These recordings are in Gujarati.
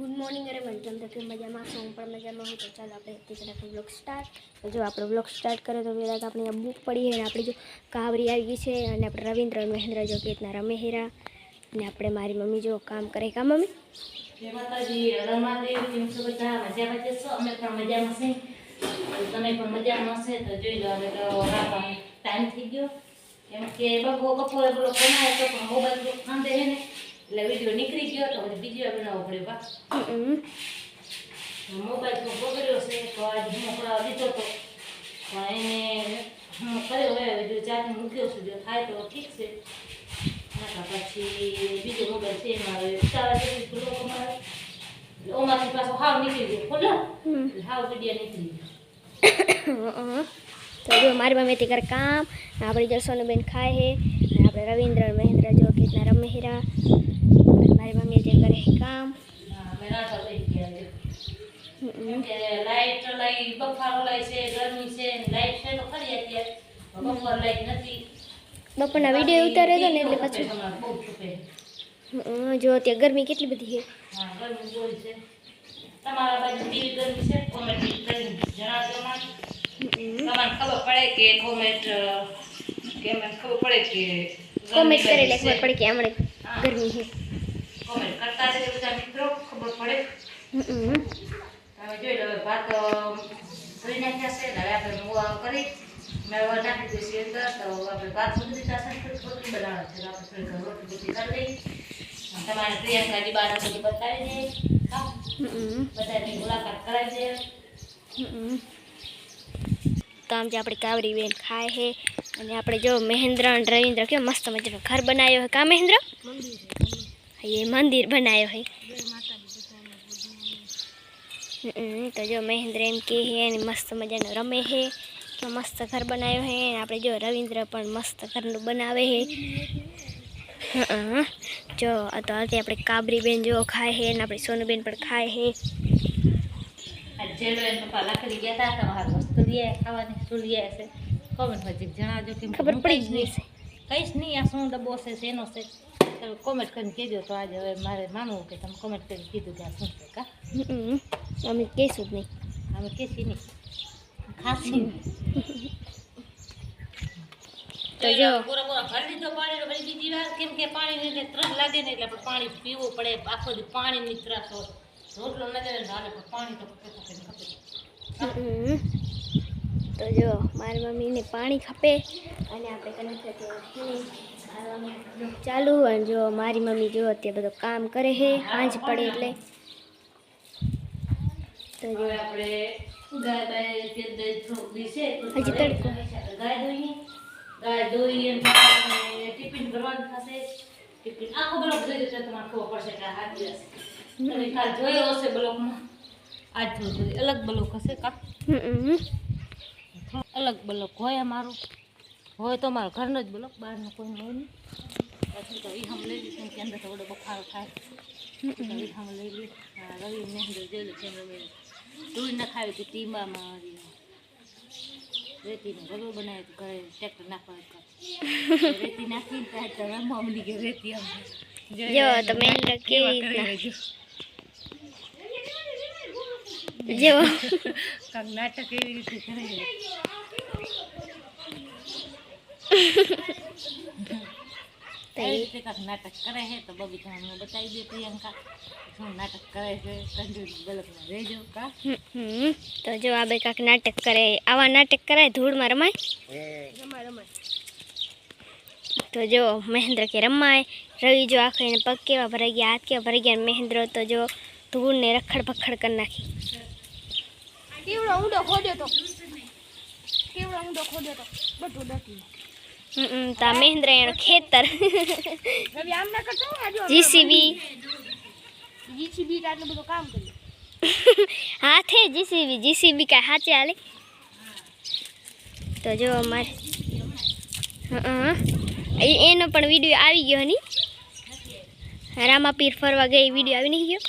ગુડ મોર્નિંગ અરે વેલકમ તો કે મજામાં છો હું પણ મજામાં હું તો ચાલો આપણે અત્યારે રાખીએ બ્લોગ સ્ટાર્ટ તો જો આપણે બ્લોગ સ્ટાર્ટ કરે તો પહેલાં તો આપણે અહીંયા બુક પડી છે અને આપણી જો કાવરી આવી ગઈ છે અને આપણે રવિન્દ્ર અને મહેન્દ્ર જો કે રીતના રમે હેરા અને આપણે મારી મમ્મી જો કામ કરે કા મમ્મી જય માતાજી રમાદેવ કેમ છો બધા મજામાં જશો અમે પણ મજામાં છીએ તમે પણ મજામાં હશે તો જોઈ લો હવે તો રાતનો ટાઈમ થઈ ગયો કેમ કે બપો બપોરે પેલો કમાય તો પણ મોબાઈલ તો ખાંદે છે ને એટલે વીડિયો નીકળી ગયો તો પછી બીજી વાર બનાવવો પડ્યો બા મોબાઈલ તો બગડ્યો છે તો આજે કરાવવા દીધો તો. પણ એને હું કર્યો હવે વીડિયો ચાર્જિંગ મૂક્યો છું જો થાય તો ઠીક છે. પછી બીજો મોબાઈલ છે એમાં ચાર જેવી ખુલ્લો અમારે ઓમાંથી પાછો હાવ નીકળી ગયો ખોલો હાવ વીડિયો નીકળી ગયો. તો જો મારી મમ્મી તે કરે કામ આપણે આપણી બેન ખાય હે અને આપણે રવિન્દ્ર મહેન્દ્ર જો કેટલા રમે હેરા મારી મમ્મી જે કરે કામ. લાઈટ લઈ બફારો લઈ છે ગરમી છે લાઈટ છે તો ખરી અત્યારે. બપોર લાઈટ નથી. બપોરના વીડિયો ઉતારે છે ને એટલે પછી જો અત્યારે ગરમી કેટલી બધી છે. હા ગરમી બહુ છે. તમારા બાજુ કેવી ગરમી છે કોમેન્ટ કરીને જણાવજો મને. તમને ખબર પડે કે કોમેન્ટ કે મને ખબર પડે કે કોમેન્ટ કરીને કરે ખબર પડે કે હમણાં ગરમી છે છે. કોમેન્ટ કરતા રહેજો બધા મિત્રો ખબર પડે હમ. તમે જોઈ લો હવે ભાત અ, ધોઈ નાખ્યા છે ને હવે આપણે મુવા કરી મેં હવે નાખી દઈશું અંદર તો આપણે ભાત સુધી દીધા છે થોડી રોટલી બનાવવા છે તો આપણે થોડી ઘર રોટલી બધી કરી લઈ અને તમારે પ્રિયંકાની બાર બધી બતાવી દે હા હમ. બધાની મુલાકાત કરાવી દે હમ. તો આમ જે આપણી કાવરી બેન ખાય છે અને આપણે જો મહેન્દ્ર અને રવિન્દ્ર કેવો મસ્ત મજાનો ઘર બનાવ્યો છે કા મહેન્દ્ર હા, એ મંદિર બનાવ્યો છે હમ, તો જો મહેન્દ્ર એમ કે છે અને મસ્ત મજાનો રમે છે તો મસ્ત ઘર બનાવ્યો છે અને આપણે જો રવિન્દ્ર પણ મસ્ત ઘરનું બનાવે છે હં. જો આ તો આજે આપણે કાબરી બેન જો ખાય છે અને આપણી સોનુબેન પણ ખાય છે આજ જેલો એને પપ્પા લાકડી ગયા હતા તમારે વસ્તુ લઈ આવ્યા ખાવાની શું લઈ આવ્યા છે કોમેન્ટમાં જરીક જણાવજો કેમ કે ખબર હું પડી કહીશ જ નહીં કહીશ નહીં આ શું ડબ્બો છે શેનો છે તમે કોમેન્ટ કરીને કહેજો તો આજે હવે મારે માનવું કે તમે કોમેન્ટ કરીને કીધું કે આ શું છે કા? હમ. અમે કહીશું જ નહીં. અમે કહેશી નહીં. ખાસી તો જો. પૂરા પૂરા ભરી દીધો પાણી ભરી બીજી વાર. કેમ કે પાણી એટલે ત્રસ લાગે ને એટલે આપણે પાણી પીવું પડે. આખો દી પાણીની ત્રાસ હોય. રોટલો ન જાય હાલે પણ પાણી તો ખપે. તો જો મારી મમ્મીને પાણી ખપે અને આપણે કને ચાલુ અને જો મારી મમ્મી જો અત્યારે બધું કામ કરે છે સાંજ પડે એટલે. તો જો. હજી તડકો. ગાય દોઈએ ગાય દોઈએ ને પછી ટિફિન ભરવાનું થશે. ટિફિન આખો બ્લોક જોઈ તો તમારે ખબર પડશે કે આ હશે તમે કાલ જોયો હશે બ્લોકમાં? આજ થોડું અલગ બ્લોક હશે કા? અલગ બ્લોક હોય અમારો. હોય તો અમારો ઘરનો જ બ્લોક બહારનો કોઈ હોય નહીં. પછી તો વિહમ લઈ લઈશું કે અંદર થોડો બફારો થાય. એ વિહમ લઈ હા રવિ મહેન્દ્ર જોઈ લે છે રવિ તુરી ના ખાવી હતી ટીંબામાં રેતીનો રગડો બનાવ્યો હતો ઘરે ટ્રેક્ટર નાખવા રેતી નાખીને ત્યાં તો રમવા મળી ગયો રેતી આમ. જો તો મહેન્દ્ર કેવી કેવા રીતના? કરે જો. જો કાંક નાટક એવી રીતે કરે છે. તો એવી એ રીતે કાંક નાટક કરે છે તો બબીતા હું બતાવી દે પ્રિયંકા શું નાટક કરે છે. કંટિન્યુ બલકમાં રહેજો કા? હમ. તો જો આ બે કાંક નાટક કરે. આવા નાટક કરાય ધૂળમાં રમાય તો જો મહેન્દ્ર કે રમાય રવિ જો આખો એને પગ કેવા ભરાઈ ગયા હાથ કેવા ભરાઈ ગયા અને મહેન્દ્ર તો? જો ધૂળને રખડ પખડ કરી નાખી કેવડો ઊંડો ખોદ્યો તો? કેવડો ઊંડો ખોદ્યો તો? બધું ડકી હમ, હમ, તો મહેન્દ્ર એનું ખેતર. જીસીબી. જીસીબી આટલું બધું કામ કર્યું. હાથે જીસીબી જીસીબી કાંઈ હાચે હાલે? તો જો અમારે. એનો પણ વીડિયો આવી ગયો ની રામાપીર ફરવા ગઈ વીડિયો આવી નહીં ગયો?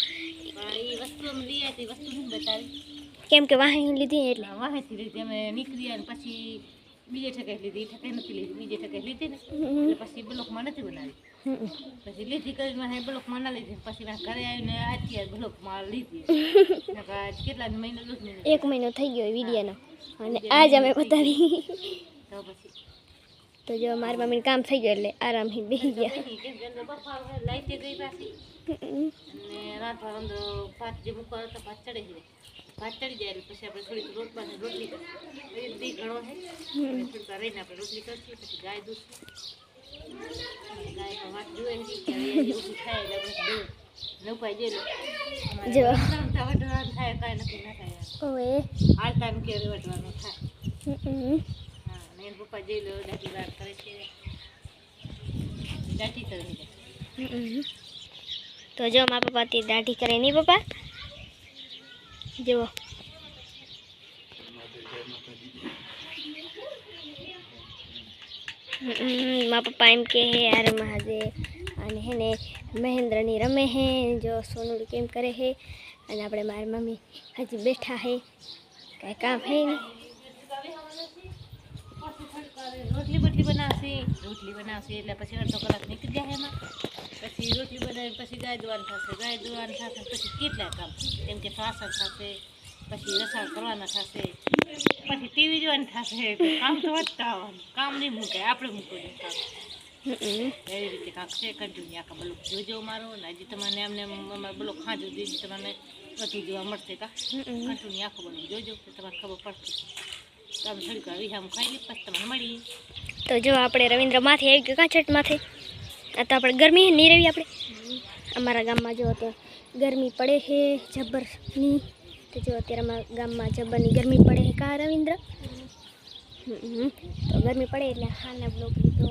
કેમ કે વાહી લીધી એટલે. વાહેથી લીધી અમે નીકળી અને પછી બીજે ઠકે લીધી ઠકે નથી લીધી બીજે ઠકે લીધી ને. એટલે પછી બ્લોકમાં નથી બનાવી. પછી લીધી કરી બ્લોકમાં ના લીધી. પછી ઘરે આવીને અત્યારે બ્લોકમાં લીધી કેટલા મહિનો એક મહિનો થઈ ગયો વિડીયોનો. અને આજ અમે બતાવી તો પછી. તો જો મારી મમ્મીને કામ થઈ ગયું એટલે આરામથી બેસી ગયા. લાઈટે ગઈ પાછી. રાતભર અંદર ભાત જે મૂકવાનો હતો ભાત ચડી જાય ભાત ચડી જાય પછી આપણે થોડીક રોટવાની રોટલી કરીએ. એ દી ઘણો છે. થોડીક રહીને આપણે રોટલી કરશું પછી ગાય દૂધ. ગાય વાત જોઈએ ને કે ઊભું થાય એટલે આપણે દૂધ ને. ઉપાય જો. વટવાનું થાય કાંઈ નક્કી ના થાય. ઓવે. હાલતા કે વટવાનું થાય. હા અને એને પપ્પા જઈ લો દાદી વાત કરે છે. દાદી કરે તો જો મારા પપ્પા દાઢી કરે નહીં પપ્પા? જુઓ મા પપ્પા એમ કે હે, યાર મહાદેવ, અને હે ને મહેન્દ્રની રમે હે, જો સોનું કેમ કરે હે? અને આપણે મારી મમ્મી હજી બેઠા હે. કાંઈ કામ હે નહીં. રોટલી બટલી બનાવશે. રોટલી બનાવશે એટલે પછી અડધો કલાક નીકળી જાય એમાં. પછી રોટલી બનાવી પછી ગાય દોવાનું થશે. ગાય દોવાનું થશે પછી કેટલા કામ કેમ કે ફાસણ થશે પછી રસાણ કરવાના થશે પછી ટીવી જોવાની થશે. કામ તો વધતા આવવાનું. કામ નહીં મૂકે આપણે મૂકવું કામ. એવી રીતે કાંક છે. કન્ટિન્યુ આખા બ્લોક જોજો મારો ને હજી તમને એમને અમારે બ્લોક ખાંજો દીધી તમને બધું જોવા મળશે કા? હમ. કન્ટિન્યુ આખો બ્લોક જોજો. તો તમારે ખબર પડશે. તો જો આપણે રવિન્દ્ર માથે આવી ગયો કાં છઠ માથે આ તો આપણે ગરમી નહીં રહી આપણે. અમારા ગામમાં જો તો ગરમી પડે છે જબ્બરની તો જો અત્યારે અમારા ગામમાં જબ્બરની ગરમી પડે છે કા રવિન્દ્ર? તો ગરમી પડે એટલે હાના બ્લોક લીધો.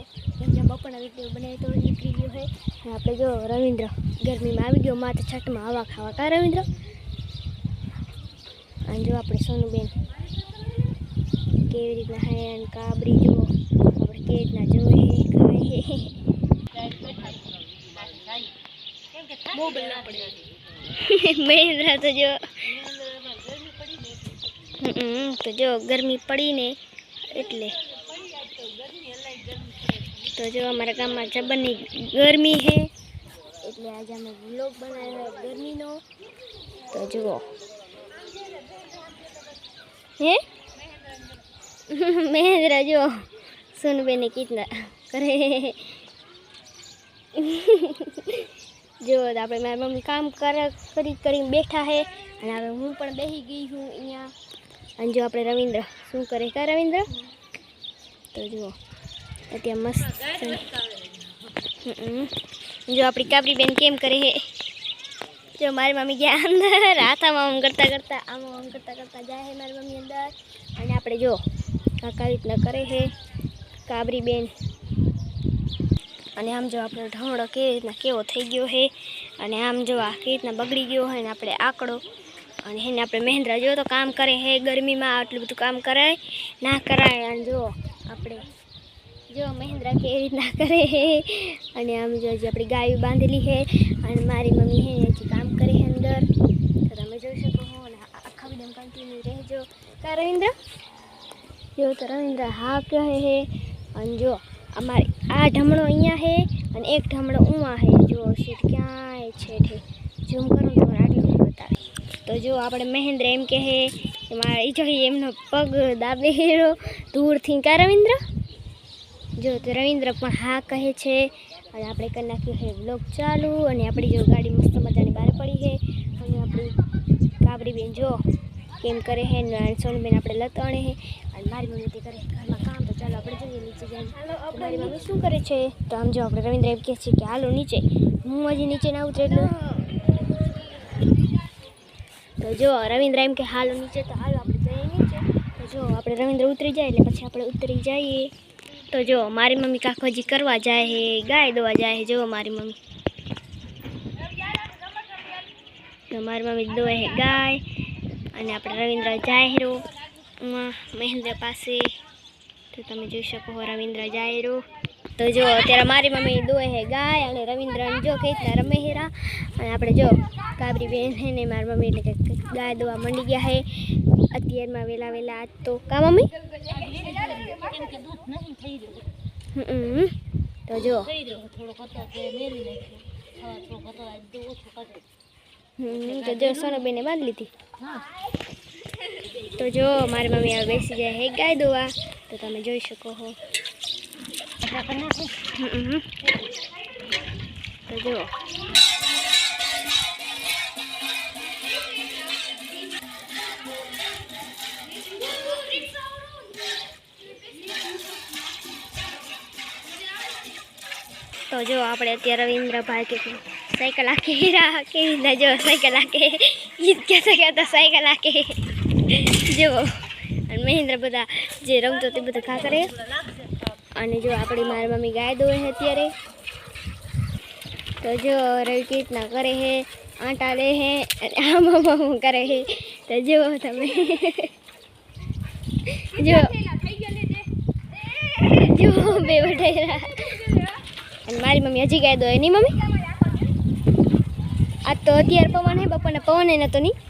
જેમ બપોરના વીડિયો બનાવી તો નીકળી ગયો છે આપણે જો રવિન્દ્ર ગરમીમાં આવી ગયો, માથે છઠમાં હવા ખાવા. કા રવિન્દ્ર? અને જો આપણે સોનુબેન કેવી રીતના હે અને કાબરી જુઓ આપણે કેવી રીતના જોઈએ, ખાઈએ. મહેન્દ્ર તો જો તો જો ગરમી પડીને એટલે. તો જો અમારા ગામમાં જબરની ગરમી છે. એટલે આજે અમે વ્લોગ બનાવ્યો ગરમીનો. તો જુઓ. હે? મહેન્દ્ર જો સોનુબેને કિતના કરે જો તો આપણે મારી મમ્મી કામ કરે કરી કરીને બેઠા છે અને હવે હું પણ બેસી ગઈ છું અહીંયા અને જો આપણે રવિન્દ્ર શું કરે કા રવિન્દ્ર તો જુઓ અત્યારે મસ્ત હમ. જો આપણી કાબરી બેન કેમ કરે છે જો મારી મમ્મી ગયા અંદર હાથામાં આમ કરતા કરતા આમ આમ કરતા કરતા જાય છે મારી મમ્મી અંદર અને આપણે જો કાકા રીતના કરે છે. કાબરી બેન. અને આમ જો આપણો ઢવળો કેવી રીતના કેવો થઈ ગયો છે. અને આમ જો આ કેવી રીતના બગડી ગયો હોય ને આપણે આંકડો. અને એને આપણે મહેન્દ્ર જો તો કામ કરે હે ગરમીમાં આટલું બધું કામ કરાય, ના કરાય. અને જો આપણે જો મહેન્દ્ર કેવી રીતના કરે હે અને આમ જો હજી આપણી ગાયું બાંધેલી છે. અને મારી મમ્મી હે હજી કામ કરે છે અંદર. તો તમે જોઈ શકો છો અને આખા વીડિયો કન્ટિન્યુ રહેજો. કા રવિન્દ્ર જો તો રવિન્દ્ર હા કહે હે અને જો અમારે આ ઢમણો અહીંયા છે અને એક ઢમણો ઉવા છે. જો શીટ ક્યાંય છે ઠે ઝૂમ કરું તો આટલું બતાવે તો જો આપણે મહેન્દ્ર એમ કહે કે મારે ઈ જો એમનો પગ દાબે હેરો દૂરથી કા રવિન્દ્ર? જો તો રવિન્દ્ર પણ હા કહે છે. અને આપણે કરી નાખ્યું છે બ્લોગ ચાલુ. અને આપણી જો ગાડી મસ્ત મજાની બહાર પડી છે. અને આપણી કાબરી બેન જો કેમ કરે છે ને સોનબેન આપણે લતાણે છે. અને મારી મમ્મી તે કરે. ઘરમાં કામ તો ચાલો આપણે જોઈએ નીચે જઈને. મારી મમ્મી શું કરે છે? તો આમ જો આપણે રવિન્દ્ર એમ કહે છે કે હાલો નીચે. હું હજી નીચે ના ઉતરે એટલે. તો જો રવિન્દ્ર એમ કે હાલો નીચે. તો હાલો આપણે જઈએ નીચે. તો જો આપણે રવિન્દ્ર ઉતરી જાય એટલે પછી આપણે ઉતરી જઈએ. તો જો મારી મમ્મી કાકોજી કરવા જાય હે ગાય દોવા જાય હે. જો મારી મમ્મી. તો મારી મમ્મી દોવે હે ગાય. અને આપણે રવિન્દ્ર જાય હેરો મહેન્દ્ર પાસે. તો તમે જોઈ શકો છો રવિન્દ્ર જાયરો. તો જો, અત્યારે મારી મમ્મી દોએ હે ગાય અને રવિન્દ્ર જો કઈ રીતના રમે હેરા. અને આપણે જો કાબરી બેન હે ને મારી મમ્મી એટલે કે ગાય દોવા મંડી ગયા હે. અત્યારમાં વહેલા વહેલા આજ તો કા મમ્મી? તો જો. તે જો સોનબેને બાંધી લીધી. હા તો જો મારી મમ્મી હવે બેસી જાય. હે ગાય દોવા. તો તમે જોઈ શકો છો એટલા કરી નાખું. હમ. તો જો. તો જો આપણે અત્યારે રવિન્દ્રભાઈ કે સાયકલ આખી હીરા કેવી રીતના જો સાયકલ આખે ગીત કહેતા કહેતા સાયકલ આખે જો. અને મહેન્દ્ર બધા જે રમતો તે બધા ખા કરે. અને જો આપણી મારી મમ્મી ગાય દોવે છે અત્યારે. તો જો રવિ કીર્તના કરે છે, આટા લે છે, અને આમાં આમ કરે છે. તો જુઓ તમે. જો. જુઓ બે વઢેરા. અને મારી મમ્મી હજી ગાય દોય નહીં, મમ્મી? આ તો અત્યારે પવન હે બપોરના પવન એ નતો નહીં.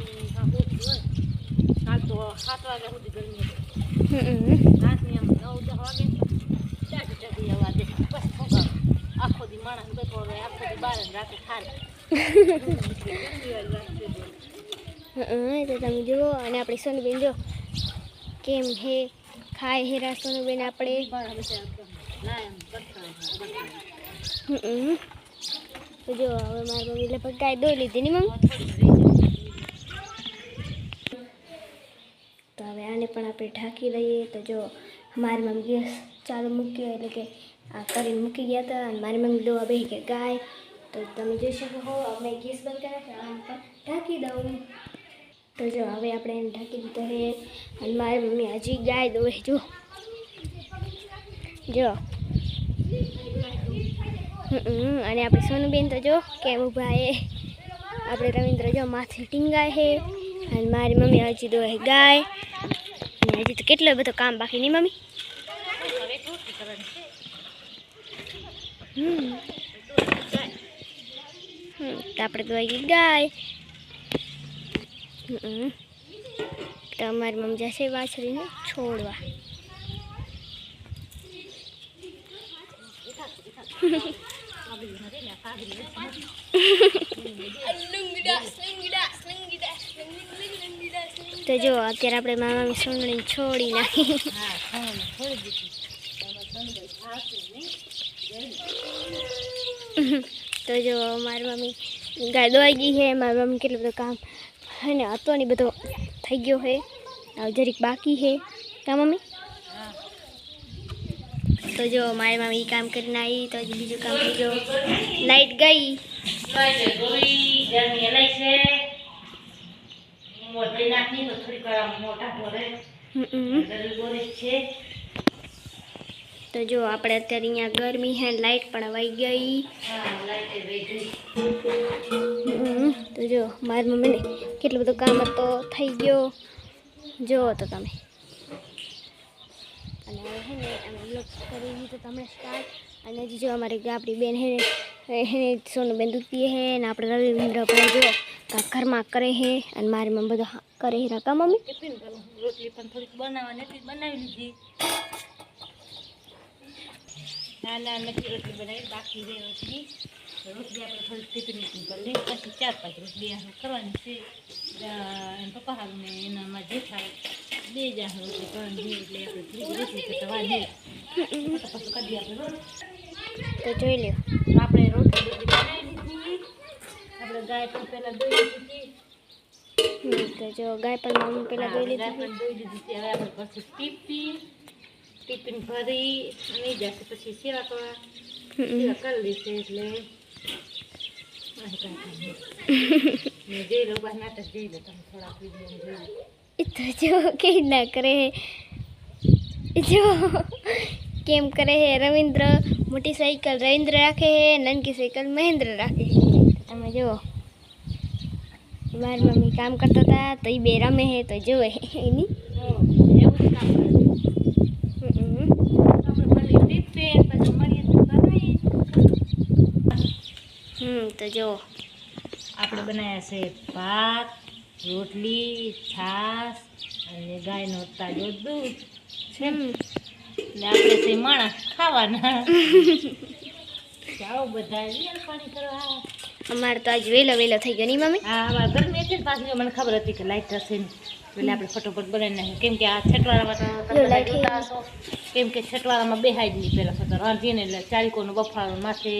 તો તમે જુઓ અને આપણે સોનુબેન જો કેમ હે ખાય હેરા સોનુબેન આપણે જો હવે મારી મમ્મી લગભગ ગાય દોઈ લીધી ની, મમ્મી? તો હવે આને પણ આપણે ઢાંકી લઈએ. તો જો, મારી મમ્મી ગેસ ચાલુ મૂક્યો એટલે કે આ કરીને મૂકી ગયા હતા અને મારી મમ્મી દોવા બેસી કે ગાય. તો તમે જોઈ શકો હો અમે ગેસ બંધ કર્યા છે આમ પણ ઢાંકી દઉં. તો જો, હવે આપણે એને ઢાંકી દીધો છે. અને મારી મમ્મી હજી ગાય દોવે, જો. જો. અને આપણે સોનુબેન તો જો કેમ ઊભા એ આપણે રવિન્દ્ર જો માથે ટીંગાય છે. અને મારી મમ્મી હજી દોહે ગાય. અને હજી તો કેટલો બધો કામ બાકી નહીં મમ્મી? હવે રોટલી કરવાની છે હમ. હમ, તો આપણે દોઈ ગઈ ગાય. હમ. તો અમારી મમ્મી જશે વાછરીને છોડવા. તો જો, અત્યારે આપણે મામા સોનડીને છોડી નાખી. તો જો મારી મમ્મી ગાય દોવાઈ ગઈ છે. મારી મમ્મી કેટલું બધું કામ હે ને, હતો ને બધો થઈ ગયો છે. જરીક બાકી છે. કા મમ્મી? તો જો, મારી મમ્મી કામ કરીને આવી. તો બીજું કામ થઈ ગયું. લાઈટ ગઈ. મોટી નાખી તો થોડીક મોટા ગરમી છે. તો જો આપણે અત્યારે અહીંયા ગરમી છે લાઇટ પણ વહી ગઈ. હા. તો જો મારી મમ્મીને કેટલું બધું કામ હતો થઈ ગયો. જુઓ તો તમે. અને હવે છે ને અમે કરી દીધો તમે સ્ટાર્ટ અને જો અમારે આપણી બેન હે ને એને સોનું બેન દૂધ પીએ હે અને આપણે રવિન્દ્રભાઈ જો કાંઈક ઘરમાં કરે હે અને મારી મમ્મી બધું કરે હે. રાકા મમ્મી? રોટલી પણ થોડીક બનાવવાની બનાવી લીધી. ના ના, નથી રોટલી બનાવી, બાકી રહે રોટલી. રોટલી આપણે થોડી ટિફિન કરી લઈએ. પછી ચાર પાંચ રોટલી આપણે કરવાની છે. એમ પપ્પા હાલને એનામાં જે થાય બે જ આપણે રોટલી કરવાની એટલે આપણે થોડી રોટલી કરતા વાંધે પછી કરી આપણે તો જોઈ લ્યો. આપણે રોટલી રોટલી બનાવી આપણે ગાય પણ પહેલાં દોઈ તો જો ગાય પણ મમ્મી પહેલાં દોઈ લીધી. પણ દોઈ લીધી છે. હવે આપણે પછી ટીપી. ટિફિન ભરી અને જશે પછી સેવા કરવા. સેવા કરી લેશે એટલે આહ, કાંઈ કાંઈ નહીં. મેં જોઈ લો બસ નાટક જોઈ લો તમે થોડાક વીડિયો જોઈ લો એ તો જો કે ના કરે એ જો કેમ કરે હે રવિન્દ્ર મોટી સાયકલ રવિન્દ્ર રાખે હે નાનકી સાયકલ મહેન્દ્ર રાખે હે તમે જુઓ મારી મમ્મી કામ કરતા હતા તો એ બે રમે હે તો જોવે એની એવું જ કામ કરે. હમ. આપણે ભલે ટીપે, પછી મળીએ તો બનાવીએ. હમ તો જો આપણે બનાવ્યા છે ભાત રોટલી છાશ અને ગાયનો તાજો દૂધ. છે. એટલે આપણે છે માણસ ખાવાના. જાઓ બધા પાણી કરવા અમારે તો આજ વહેલો વહેલો થઈ ગયો નહીં મમ્મી હા અમારે ગરમી હતી પાછી મને ખબર હતી કે લાઈટ હશે ને. એટલે આપણે ફટોફટ બનાવી નાખ્યું. કેમ કે આ તો હશો કેમ કે છટવાળામાં બેહાય જ નહીં પહેલાં સતર રાંધીએ ને એટલે ચારીકોનો બફારો માથે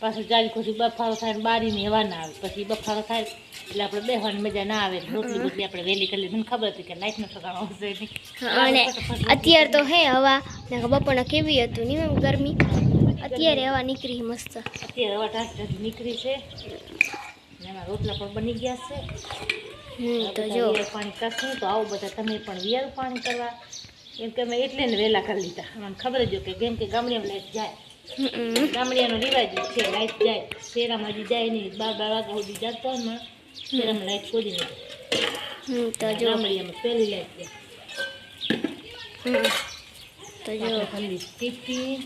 પાછું ચાલી ખુશી બફારો થાય ને બારીની હવા ના આવે. પછી બફારો થાય એટલે આપણે બેહવાની મજા ના આવે રોટલી બોટલી આપણે વહેલી કરી લીધી. મને ખબર હતી કે લાઈટનો ઠકાણો હશે અને અત્યારે તો હે હવા. ને બપોરના કેવી હતું? નહીં મેમ ગરમી. અત્યારે હવા નીકળી મસ્ત. અત્યારે હવા ટાસ ટાઢ નીકળી છે. એમાં રોટલા પણ બની ગયા છે. હમ તો જો. પાણી કરશું તો આવો બધા તમે પણ વિયર પાણી કરવા. એમ કે અમે એટલે ને વહેલા કરી લીધા. મને ખબર જ કે કેમ કે ગામડિયામાં લાઈટ જાય. ગામડિયાનો રિવાજ છે લાઈટ જાય શેરામાં હજી જાય નહીં બાર બાર વાગ્યા સુધી જતો ને શેરામાં લાઈટ ખોદી નહીં તો જો. ગામડિયામાં પહેલી લાઈટ જાય. તો જો. ખાલી ટિફિન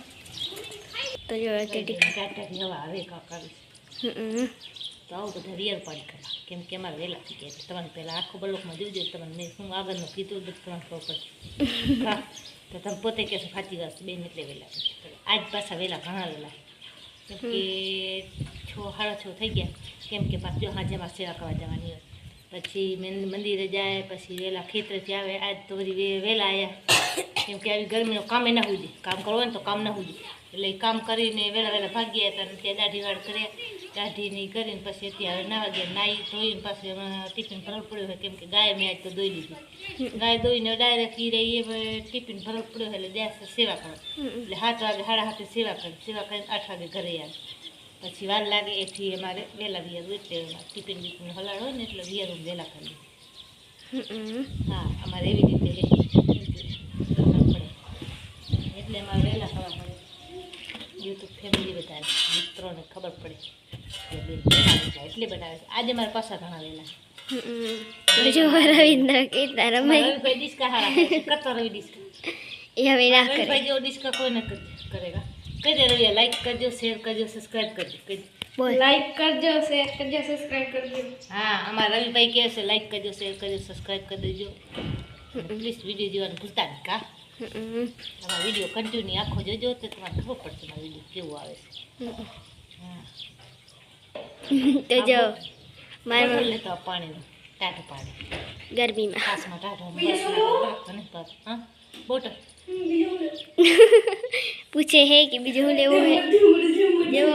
તો જો અત્યારે ટાટાની આવે તો આવું બધા રિયર પાણી કરવા કેમ કે અમારે વહેલા થઈ ગયા તમને પહેલાં આખો બલોકમાં જોજો તમને મેં શું આગળનું કીધું બધું તમારે ખબર પડશે હા તો તમે પોતે કહેશો સાચી વાત બેન એટલે વહેલા આજ પાછા વહેલા ઘણા વહેલા કેમ કે છ, સાડા છ થઈ ગયા. કેમ કે પાછું હાજામાં સેવા કરવા જવાની હોય. પછી મંદિરે જાય, પછી વહેલા ખેતરેથી આવે. આજ તો બધી વહેલા આવ્યા કેમ કે આવી ગરમીનું એ ના હોય કામ કરવું ને તો કામ ના હોય એટલે એ કામ કરીને વહેલા વહેલા ભાગી હતા ત્યાં દાઢી વાળ કર્યા. દાઢીને કરીને પછી અત્યારે નાવા ગયા નાહી ધોઈને પાછું એમાં ટિફિન ભરવું પડ્યું હોય કેમ કે ગાય મેં આજ તો દોઈ લીધી. ગાય દોઈને ડાયરેક્ટ ઈ રહી એ ટિફિન ભરવું પડ્યું હોય એટલે ત્યાં સેવા કરો એટલે સાત વાગે સાડા સાતે સેવા કરી સેવા કરીને આઠ વાગે ઘરે આવે. પછી વાર લાગે એથી અમારે વહેલા વિયારું એટલે ટિફિન બિફિન હલાડ હોય ને એટલે વિયારું વહેલા કરી હા અમારે એવી રીતે એટલે અમારે વહેલા યુટ્યુબ ફેમિલી બધા મિત્રોને ખબર પડે એટલે બનાવે છે. આજે મારા પાછા ઘણા લેલા જો રવિન્દ્ર રવિભાઈ ડિસ્કા હારા. કરતો રવિ ડિસ્કા. એ હવે ના કરે. રવિભાઈ જેવો ડિસ્કા કોઈ ન કરે- કરેગા. લાઈક કરજો શેર કરજો સબસ્ક્રાઈબ કરજો. કહી લાઈક કરજો શેર કરજો સબસ્ક્રાઇબ કરજો. હા અમારા રવિભાઈ કહે છે લાઈક કરજો શેર કરજો સબસ્ક્રાઈબ કરી દેજો. પ્લીઝ વીડિયો જોવાનું ભૂલતા નહીં કા? તમારો વીડિયો કન્ટિન્યુ આખો જોજો તો તમારે ખબર પડશે મારો વીડિયો કેવો આવે છે. હા તો જો મારી બોટલ મમ્મી લેતો આવ પાણીનું ટાઢું પાણી. ગરમીમાં. ખાસમાં ટાઢું નહીં હા? બોટલ. પૂછે હે કે બીજું શું લેવું હે? જો.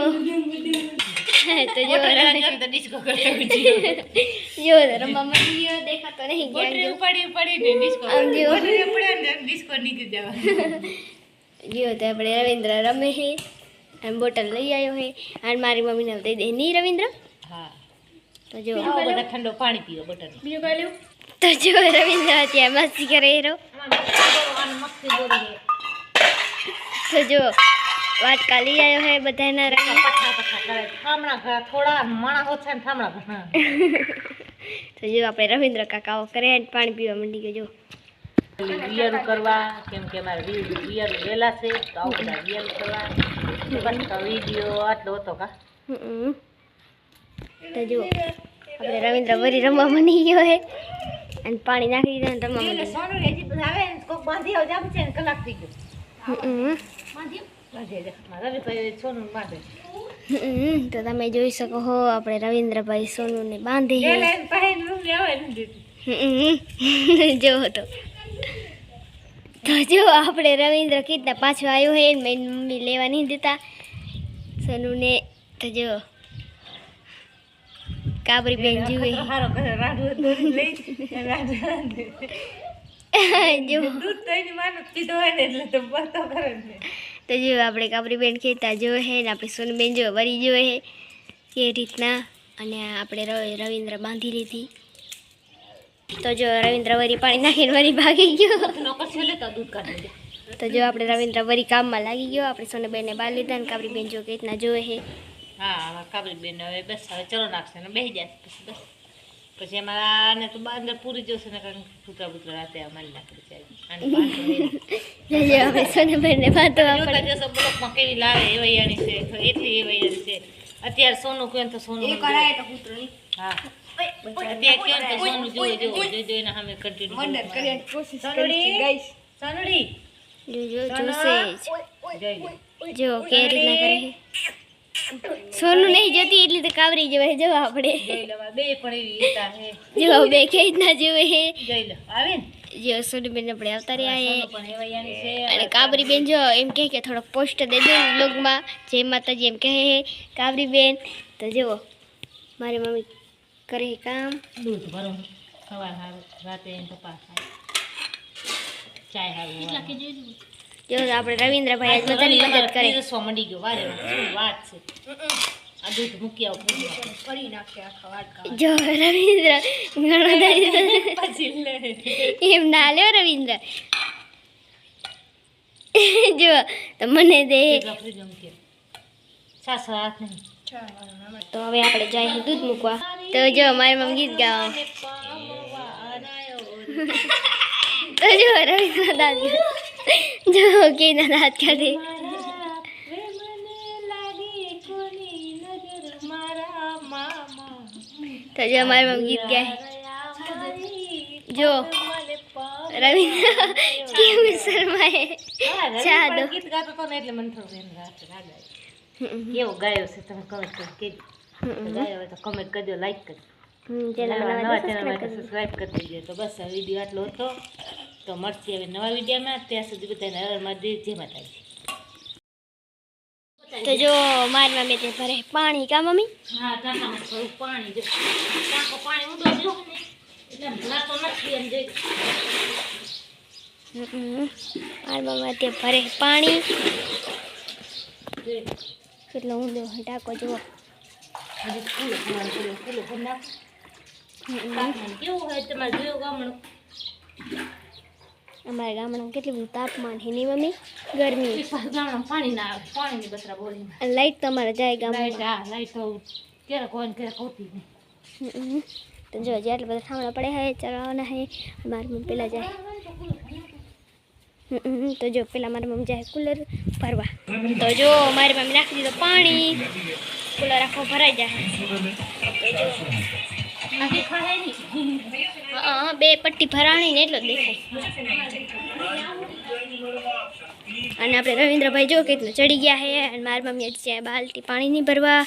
તો જો બોટલ લેવા ગયો ને તો ડિસ્કો કરતો ગયો. જો રમવા મળી ગયો દેખાતો નહીં ક્યાંક ઉપાડી ઉપાડીને ડિસ્કો. બોટલ પડે ને ડિસ્કો નીકળી જવા. ગયો તો આપણે રવિન્દ્ર રમે હે. અને બોટલ લઈ આવ્યો હે. અને મારી મમ્મીને દઈ દે. નહીં રવિન્દ્ર? હા. તો જો. બધા ઠંડો પાણી પીવો બોટલ. બીજું કઈ તો જો રવિન્દ્ર ત્યાં મસ્તી કરે હેરો મસ્તી બોલી તો જો. વાટકા કાલી આવ્યો હે બધાના રંગ થામણા થોડા માણા ઓછા ને થામણા તો જો આપણે રવિન્દ્ર કાકાઓ કરે અને પાણી પીવા મંડી ગયો વિયર કરવા કેમ કે અમારે વિયર વેલા છે તો આવું બધા વિયર કરવા. બસ તો વીડિયો આટલો હતો કા. તો જો આપણે રવિન્દ્ર વરી રમવા મની ગયો હે. અને પાણી નાખી દીધા રમવા માંડી સોનું હજી આવે ને કોક બાંધી આવ જામ છે ને કલાક થઈ ગયો. બાંધી તો તમે જોઈ શકો હો આપણે રવિન્દ્રભાઈ સોનુને બાંધી જો તો. તો જો આપણે રવિન્દ્ર કીધા પાછો આવ્યો હે ને મારી મમ્મી લેવા નહીં દેતા સોનુને તો જો. કાબરી બેન જુએ. જો દૂધ તો એની માનો પીધો હોય ને એટલે તો બતો કરે તો જો આપણે કાબરી બેન ખેતા જોવે હે ને આપણે સોનબેન જો વરી જોવે હે કે રીતના. અને આપણે રવિ, રવિન્દ્ર બાંધી લીધી. તો જો રવિન્દ્ર વરી પાણી નાખીને વરી ભાગી ગયો. તો જો આપણે રવિન્દ્ર વરી કામમાં લાગી ગયો. આપણે સોનબેનને બાર લીધા ને કાબરીબેન જો કે રીતના જોવે છે હા આમાં હવે બસ, હવે ચલો નાખશે ને બેસી જશે પછી બસ. પછી આને તો અંદર પૂરી જશે ને કારણ કૂતરા રાતે અમારી નાખી છે આને બાંધો નહીં. જો આપણે સોનાબેનને બાંધો જોતા આપણે. જશો બ્લોકમાં કેવી લાવે છે. તો એટલી એ વૈયાણી છે. અત્યારે સોનું કહે તો સોનું એ કરાય તો કૂતરો નહીં. હા. અત્યારે કહે તો સોનું જોવો જોવો જોજો એના સામે કન્ટિન્યુ મર્ડર કરવાની. કોશિશ કરી ગાઈસ. સોનુડી? જો જો જોશે જઈ લે. જ જો કે રીતના કરે સોનું નહીં જતી એટલી તો કાવરી જવાય જવા આપણે. જઈ બે પણ એવી હે. જો બે ખેજ ના જોવે છે જઈ લે. આવે ને? જો સોનુબેન આપણે આવતા રહ્યા છે. અને કાબરી બેન જો એમ કહે કે થોડોક પોસ્ટ દે દે બ્લોગમાં જે માતાજી એમ કહે કાબરી બેન તો જુઓ મારી મમ્મી કરે કામ. દૂધ ભરો સવાર રાતે પપ્પા ચાય હારું જો આપણે રવિન્દ્રભાઈ આજ બધાની મદદ કરે. વાત છે. આ દૂધ મૂકી આવો ફ્રીજમાં. કરી નાખે આખા વાડકા જો રવિન્દ્ર ઘણો દરી પછી લે એમ ના લ્યો રવિન્દ્ર જો તો મને દે એટલા ફ્રીજમાં મૂકી આવો. સાસરા હાથ નહીં તો હવે આપણે જાય છે દૂધ મૂકવા તો જો મારી મમ્મી ગીત ગાવા તો જો રવિન્દ્ર દાદ જો કે ના દાદ કાઢે તો જો મારી મમ્મી ગીત ગાય જો રવિ કેવું શર્માએ ચાલો. ગીત ગાતો તો ને એટલે મને થોડું એમ કેવો ગાયો છે તમે કમેન્ટ કરી કહેજો ગાયો હોય તો કમેન્ટ કરજો લાઈક કરજો નવા ચેનલમાં subscribe કરી દેજો તો બસ આ વીડિયો આટલો હતો તો મળશે હવે નવા વિડીયોમાં ત્યાં સુધી બધાને હર મહાદેવ જય માતાજી. તો જો મારી મમ્મી તે ભરે પાણી કા મમ્મી? હા ટાંકામાં થોડું પાણી જો. તાકો પાણી ઊંડો જો. એટલે ભરાતો નથી એમ જોઈ. મારી મમ્મી તે ભરે પાણી. કેટલો ઊંડો ટાકો જુઓ. હજી. ફૂલો ભરી નાખો. તાપમાન કેવું હોય તમારે જોયું ગામડું? અમારા ગામડામાં કેટલું બધું તાપમાન છે નહીં મમ્મી ગરમી. ગામડામાં પાણી ના આવે પાણીની બસરા બોલી લાઈટ તો અમારે જાય ગામમાં. હા લાઈટ તો ક્યારેક હોય ને ક્યારેક હોતી નહીં. હમ. તો જો જેટલા બધા થાંભળા પડે હે ચલાવવાના હે મારી મમ્મી પેલા જાય. હમ. તો જો પેલા મારી મમ્મી જાય કુલર ભરવા. તો જો મારી મમ્મી નાખી દીધો પાણી. કુલર આખો ભરાઈ જાય. બે પટ્ટી ભરાણી ને એટલો જ દેખાય અને આપણે રવિન્દ્રભાઈ જો કેટલું ચડી ગયા છે, અને મારી મમ્મી છે બાલટી પાણી નહીં ભરવા.